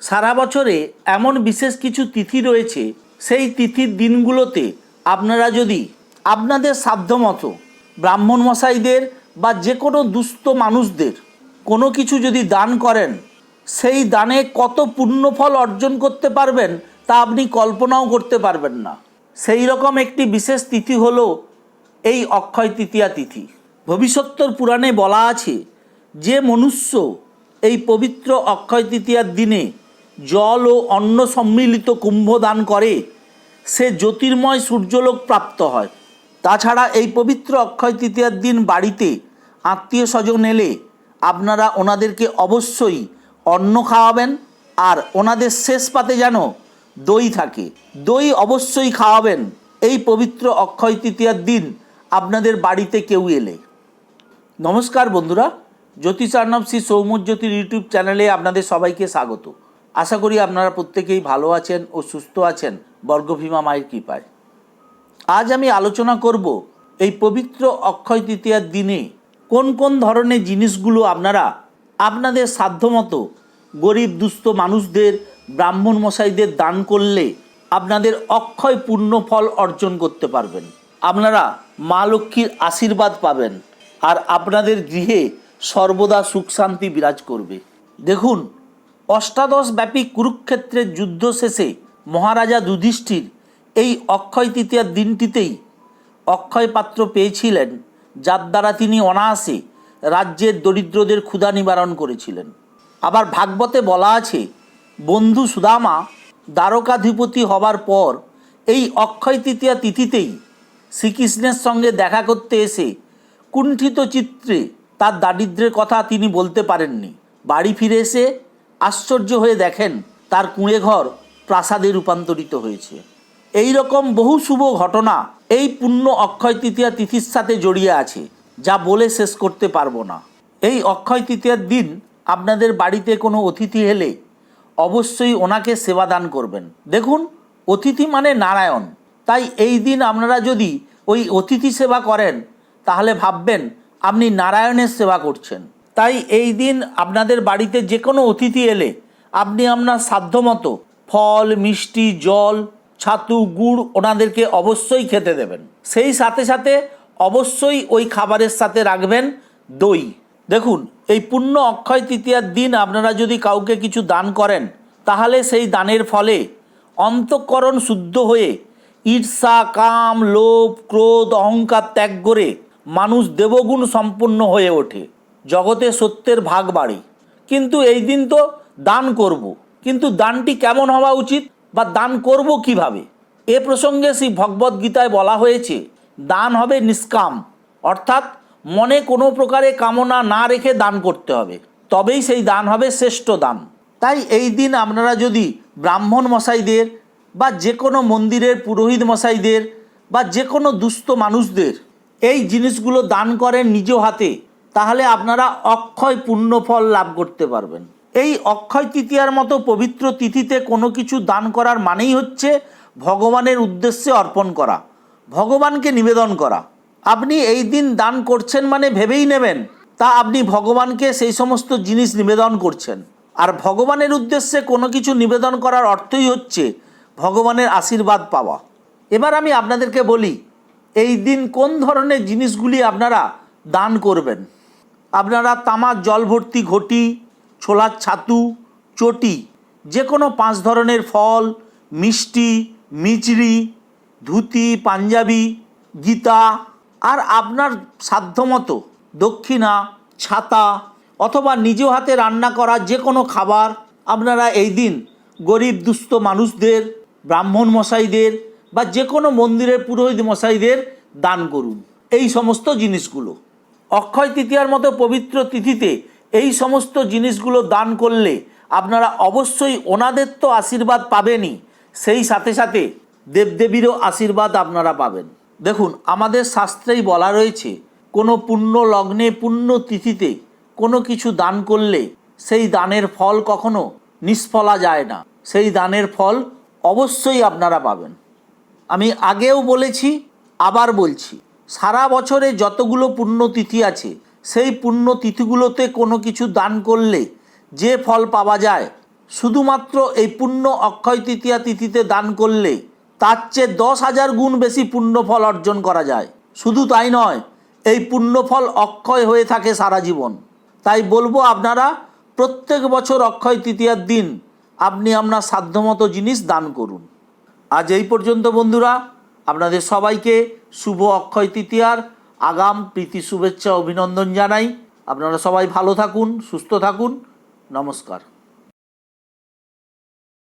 সারা বছরে এমন বিশেষ কিছু তিথি রয়েছে, সেই তিথির দিনগুলোতে আপনারা যদি আপনাদের সাধ্যমতো ব্রাহ্মণ মশাইদের বা যে কোনো দুস্থ মানুষদের কোনো কিছু যদি দান করেন, সেই দানে কত পুণ্যফল অর্জন করতে পারবেন তা আপনি কল্পনাও করতে পারবেন না। সেই রকম একটি বিশেষ তিথি হল এই অক্ষয় তৃতীয়া তিথি। ভবিষ্যত্তর পুরাণে বলা আছে, যে মনুষ্য এই পবিত্র অক্ষয় তৃতীয়ার দিনে জল ও অন্ন সম্মিলিত কুম্ভ দান করে, সে জ্যোতির্ময় সূর্যলোক প্রাপ্ত হয়। তাছাড়া এই পবিত্র অক্ষয় তৃতীয়ার দিন বাড়িতে আত্মীয় স্বজন এলে আপনারা ওনাদেরকে অবশ্যই অন্ন খাওয়াবেন আর ওনাদের শেষ পাতে যেন দই থাকে। দই অবশ্যই খাওয়াবেন। এই পবিত্র অক্ষয় তৃতীয়ার দিন আপনাদের বাড়িতে কেউ এলে। নমস্কার বন্ধুরা, জ্যোতিষার্ণব শ্রী সৌম্য সৌম্যজ্যোতির ইউটিউব চ্যানেলে আপনাদের সবাইকে স্বাগত। আশা করি আপনারা প্রত্যেকেই ভালো আছেন ও সুস্থ আছেন। বর্গভীমা মায়ের কৃপায়। আজ আমি আলোচনা করব এই পবিত্র অক্ষয় তৃতীয়ার দিনে কোন কোন ধরনের জিনিসগুলো আপনারা আপনাদের সাধ্যমতো গরিব, দুস্থ মানুষদের, ব্রাহ্মণ মশাইদের দান করলে আপনাদের অক্ষয় পূর্ণ ফল অর্জন করতে পারবেন। আপনারা মা লক্ষ্মীর আশীর্বাদ পাবেন আর আপনাদের গৃহে সর্বদা সুখ শান্তি বিরাজ করবে। দেখুন অষ্টাদশ ব্যাপী কুরুক্ষেত্রের যুদ্ধ শেষে মহারাজা যুধিষ্ঠির এই অক্ষয় তৃতীয়ার দিনটিতেই অক্ষয় পাত্র পেয়েছিলেন, যার দ্বারা তিনি অনায়াসে রাজ্যের দরিদ্রদের ক্ষুধা নিবারণ করেছিলেন। আবার ভাগবতে বলা আছে, বন্ধু সুদামা, দ্বারকাধিপতি হবার পর এই অক্ষয় তৃতীয়া তিথিতেই শ্রীকৃষ্ণের সঙ্গে দেখা করতে এসে কুণ্ঠিত চিত্রে তার দারিদ্র্যের কথা তিনি বলতে পারেননি। বাড়ি ফিরে এসে আশ্চর্য হয়ে দেখেন, তার কুঁড়ে ঘর প্রাসাদে রূপান্তরিত হয়েছে। এই রকম বহু শুভ ঘটনা এই পুণ্য অক্ষয় তৃতীয়া তিথির সাথে জড়িয়ে আছে, যা বলে শেষ করতে পারব না। এই অক্ষয় তৃতীয়ার দিন আপনাদের বাড়িতে কোনো অতিথি এলে অবশ্যই ওনাকে সেবা দান করবেন। দেখুন, অতিথি মানে নারায়ণ। তাই এই দিন আপনারা যদি ওই অতিথি সেবা করেন, তাহলে ভাববেন আপনি নারায়ণের সেবা করছেন। তাই এই দিন আপনাদের বাড়িতে যে কোনো অতিথি এলে আপনি আপনার সাধ্যমতো ফল, মিষ্টি, জল, ছাতু, গুড় ওনাদেরকে অবশ্যই খেতে দেবেন। সেই সাথে সাথে অবশ্যই ওই খাবারের সাথে রাখবেন দই। দেখুন, এই পুণ্য অক্ষয় তৃতীয়ার দিন আপনারা যদি কাউকে কিছু দান করেন, তাহলে সেই দানের ফলে অন্তঃকরণ শুদ্ধ হয়ে ঈর্ষা, কাম, লোভ, ক্রোধ, অহংকার ত্যাগ করে মানুষ দেবগুণ সম্পূর্ণ হয়ে ওঠে। জগতে সত্যের ভাগ বাড়ে। কিন্তু এই দিন তো দান করব। কিন্তু দানটি কেমন হওয়া উচিত বা দান করব কীভাবে? এ প্রসঙ্গে শ্রী ভগবদ গীতায় বলা হয়েছে, দান হবে নিষ্কাম। অর্থাৎ মনে কোনো প্রকারে কামনা না রেখে দান করতে হবে। তবেই সেই দান হবে শ্রেষ্ঠ দান। তাই এই দিন আপনারা যদি ব্রাহ্মণ মশাইদের বা যে কোনো মন্দিরের পুরোহিত মশাইদের বা যে কোনো দুস্থ মানুষদের এই জিনিসগুলো দান করেন নিজ হাতে তাহলে আপনারা অক্ষয় পুণ্য ফল লাভ করতে পারবেন। এই অক্ষয় তৃতীয়ার মতো পবিত্র তিথিতে কোনো কিছু দান করার মানেই হচ্ছে ভগবানের উদ্দেশ্যে অর্পণ করা, ভগবানকে নিবেদন করা। আপনি এই দিন দান করছেন মানে ভেবেই নেবেন, তা আপনি ভগবানকে সেই সমস্ত জিনিস নিবেদন করছেন। আর ভগবানের উদ্দেশ্যে কোনো কিছু নিবেদন করার অর্থই হচ্ছে ভগবানের আশীর্বাদ পাওয়া। এবার আমি আপনাদেরকে বলি, এই দিন কোন ধরনের জিনিসগুলি আপনারা দান করবেন? আপনারা তামার জল ভর্তি ঘটি, ছোলার ছাতু, চটি যে কোনো পাঁচ ধরনের ফল, মিষ্টি মিচড়ি ধুতি, পাঞ্জাবি, গীতা, আর আপনার সাধ্যমতো দক্ষিণা, ছাতা, অথবা নিজ হাতে রান্না করা যে কোনো খাবার আপনারা এই দিন গরিব, দুস্থ মানুষদের, ব্রাহ্মণ মশাইদের বা যে কোনো মন্দিরের পুরোহিত মশাইদের দান করুন। এই সমস্ত জিনিসগুলো অক্ষয় তৃতীয়ার মতো পবিত্র তিথিতে এই সমস্ত জিনিসগুলো দান করলে আপনারা অবশ্যই ওনাদের তো আশীর্বাদ পাবেনই। সেই সাথে সাথে দেবদেবীরও আশীর্বাদ আপনারা পাবেন। দেখুন, আমাদের শাস্ত্রেই বলা রয়েছে, কোনো পুণ্য লগ্নে পুণ্য তিথিতে কোনো কিছু দান করলে সেই দানের ফল কখনো নিষ্ফলা যায় না। সেই দানের ফল অবশ্যই আপনারা পাবেন। আমি আগেও বলেছি, আবার বলছি। সারা বছরে যতগুলো পুণ্যতিথি আছে, সেই পুণ্যতিথিগুলোতে কোনো কিছু দান করলে যে ফল পাওয়া যায়, শুধুমাত্র এই পুণ্য অক্ষয় তৃতীয়া তিথিতে দান করলে তার চেয়ে দশ হাজার গুণ বেশি পুণ্যফল অর্জন করা যায়। শুধু তাই নয়, এই পুণ্যফল অক্ষয় হয়ে থাকে সারা জীবন। তাই বলব আপনারা, প্রত্যেক বছর অক্ষয় তৃতীয়ার দিন আপনি আপনার সাধ্যমতো জিনিস দান করুন। আজ এই পর্যন্ত বন্ধুরা, আপনাদের সবাইকে শুভ অক্ষয় তৃতীয়ার আগাম প্রীতি শুভেচ্ছা অভিনন্দন জানাই। আপনারা সবাই ভালো থাকুন, সুস্থ থাকুন। নমস্কার।